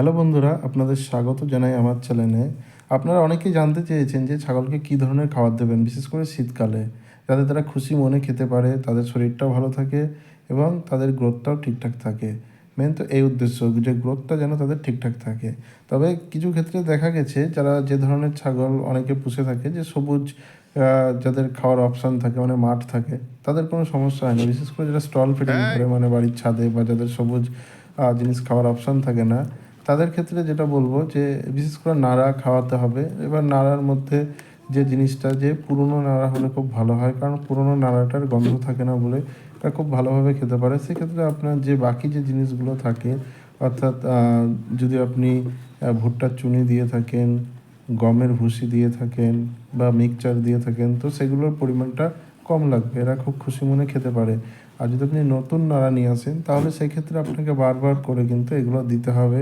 Hello বন্ধুরা আপনাদের স্বাগত জানাই আমার চ্যানেলে আপনারা অনেকেই জানতে চেয়েছেন যে ছাগলকে কী ধরনের খাবার দেবেন বিশেষ করে শীতকালে। যাতে তারা খুশি মনে খেতে পারে তাদের শরীরটাও ভালো থাকে এবং তাদের গ্রোথটাও ঠিকঠাক থাকে। মেন তো এই উদ্দেশ্য যে গ্রোথটা যেন তাদের ঠিকঠাক থাকে। তবে কিছু ক্ষেত্রে দেখা গেছে যারা যে ধরনের ছাগল অনেকে পুষে থাকে যে সবুজ যাদের খাওয়ার অপশান থাকে মানে মাঠ থাকে তাদের কোনো সমস্যা হয় না। বিশেষ করে যারা স্টল ফিটিং করে মানে বাড়ির ছাদে বা যাদের সবুজ জিনিস খাওয়ার অপশান থাকে না তাদের ক্ষেত্রে যেটা বলব যে, বিশেষ করে নাড়া খাওয়াতে হবে। এবার নাড়ার মধ্যে যে জিনিসটা, যে পুরনো নাড়া হলে খুব ভালো হয়, কারণ পুরনো নাড়াটার গন্ধ থাকে না বলে এটা খুব ভালোভাবে খেতে পারে। সেক্ষেত্রে আপনার যে বাকি যে জিনিসগুলো থাকে, অর্থাৎ যদি আপনি ভুট্টার চুনি দিয়ে থাকেন, গমের ভুসি দিয়ে থাকেন বা মিক্সচার দিয়ে থাকেন, তো সেগুলোর পরিমাণটা কম লাগবে এরা খুব খুশি মনে খেতে পারে। আর যদি আপনি নতুন নাড়া নিয়ে আসেন তাহলে সেক্ষেত্রে আপনাকে বারবার করে কিন্তু এগুলো দিতে হবে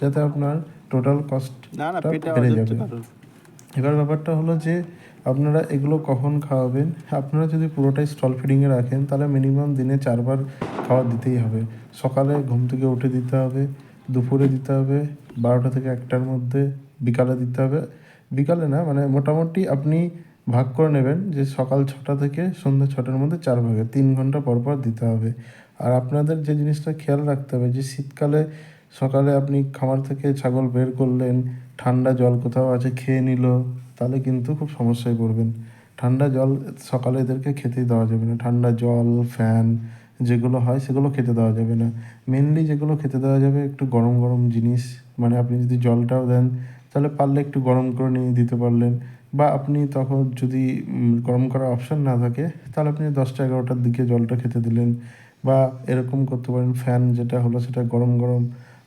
যাতে আপনার টোটাল কস্ট বেড়ে যাবে। এবার ব্যাপারটা হলো যে আপনারা এগুলো কখন খাওয়াবেন? আপনারা যদি পুরোটাই স্টল ফিডিংয়ে রাখেন তাহলে মিনিমাম দিনে চারবার খাবার দিতেই হবে। সকালে ঘুম থেকে উঠে দিতে হবে দুপুরে দিতে হবে বারোটা থেকে একটার মধ্যে বিকালে দিতে হবে। বিকালে না মানে মোটামুটি আপনি ভাগ করে নেবেন যে সকাল ছটা থেকে সন্ধ্যা ছটার মধ্যে চার ভাগে, তিন ঘণ্টা পর পর দিতে হবে। আর আপনাদের যে জিনিসটা খেয়াল রাখতে হবে যে শীতকালে সকালে আপনি খামার থেকে ছাগল বের করলেন, ঠান্ডা জল কোথাও আছে খেয়ে নিল, তাহলে কিন্তু খুব সমস্যায় পড়বেন। ঠান্ডা জল সকালে এদেরকে খেতেই দেওয়া যাবে না। ঠান্ডা জল, ফ্যান যেগুলো হয় সেগুলো খেতে দেওয়া যাবে না। মেনলি যেগুলো খেতে দেওয়া যাবে একটু গরম গরম জিনিস। মানে আপনি যদি জলটাও দেন, তাহলে পারলে একটু গরম করে নিয়ে দিতে পারলেন। বা আপনি তখন যদি গরম করার অপশান না থাকে, তাহলে আপনি দশটা এগারোটার দিকে জলটা খেতে দিলেন বা এরকম করতে পারেন ফ্যান যেটা হলো সেটা গরম গরম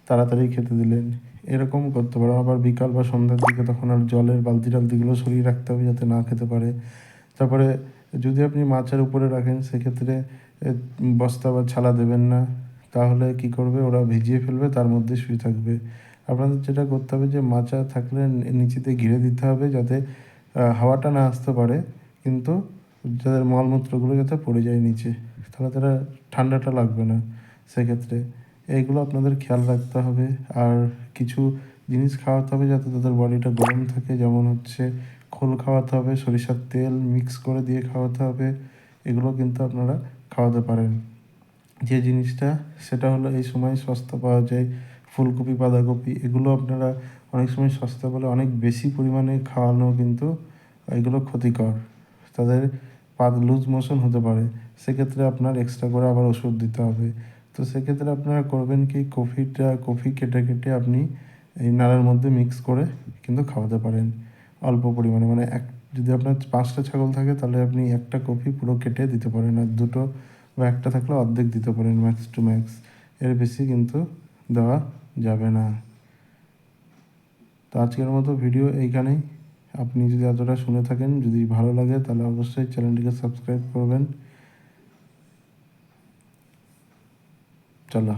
তাড়াতাড়ি খেতে দিলেন। এরকম করতে পারেন, আবার বিকাল বা সন্ধ্যার দিকে তখন আর জলের বালতি টালতিগুলো সরিয়ে রাখতে হবে যাতে না খেতে পারে। তারপরে যদি আপনি মাছের উপরে রাখেন, সেক্ষেত্রে বস্তা বা ছালা দেবেন না। তাহলে কি করবে, ওরা ভিজিয়ে ফেলবে, তার মধ্যে শুয়ে থাকবে। আপনাদের যেটা করতে হবে যে, মাচা থাকলে নিচেতে ঘিরে দিতে হবে যাতে হাওয়াটা না আসতে পারে, কিন্তু যাদের মলমূত্রগুলো যাতে পড়ে যায় নিচে, তাহলে তারা ঠান্ডাটা লাগবে না। সেক্ষেত্রে এইগুলো আপনাদের খেয়াল রাখতে হবে। আর কিছু জিনিস খাওয়াতে হবে যাতে তাদের বডিটা গরম থাকে, যেমন হচ্ছে খোল খাওয়াতে হবে, সরিষার তেল মিক্স করে দিয়ে খাওয়াতে হবে, এগুলো কিন্তু আপনারা খাওয়াতে পারেন। যে জিনিসটা, সেটা হলো এই সময় সস্তা পাওয়া যায়, ফুলকপি, বাঁধাকপি, এগুলো আপনারা অনেক সময় সস্তা বলে অনেক বেশি পরিমাণে খাওয়ানো কিন্তু এগুলো ক্ষতিকর। তাদের পা লুজ মোশন হতে পারে। সেক্ষেত্রে আপনার এক্সট্রা করে আবার ওষুধ দিতে হবে। তো সেক্ষেত্রে আপনারা করবেন কি, কফিটা, কফি কেটে কেটে আপনি এই নাড়ার মধ্যে মিক্স করে কিন্তু খাওয়াতে পারেন। অল্প পরিমাণে মানে এক, যদি আপনার পাঁচটা ছাগল থাকে তাহলে আপনি একটা কফি পুরো কেটে দিতে পারেন আর দুটো বা একটা থাকলে অর্ধেক দিতে পারেন ম্যাক্স টু ম্যাক্স এর বেশি কিন্তু দেওয়া যাবে না। তো আজকের মতো ভিডিও এইখানেই। আপনি যদি এতটা শুনে থাকেন, যদি ভালো লাগে, তাহলে অবশ্যই চ্যানেলটিকে সাবস্ক্রাইব করবেন। চলো।